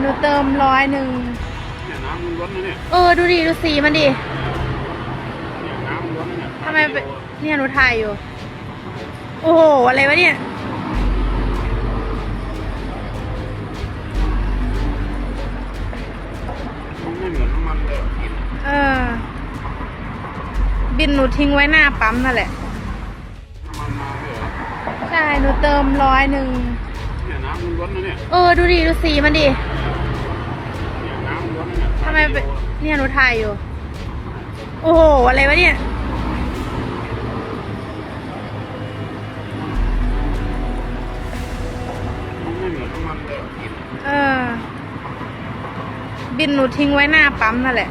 หนูเติมร้อยหนึ่งเนี่ยน้ำมันล้นนะเนี่ยเออ ดูดิ ดูสีมันดิเนี่ยน้ำมันล้นนะเนี่ยทำไมเป็นเนี่ยหนูถ่ายอยู่ โอ้โห อะไรวะเนี่ย มันไม่เหมือนน้ำมันเลยกินเออ บินหนูทิ้งไว้หน้าปั๊มนั่นแหละ น้ำมันมาเลยเหรอใช่ หนูเติมร้อยหนึ่งเนี่ยน้ำมันล้นนะเนี่ยเออ ดูดิ ดูสีมันดิ เนี่ยทำไมเป็นเนี่ยหนูถ่ายอยู่ โอ้โห อะไรวะเนี่ย ไม่เหมือนน้ำมันเลย เออ บินหนูทิ้งไว้หน้าปั๊มนั่นแหละ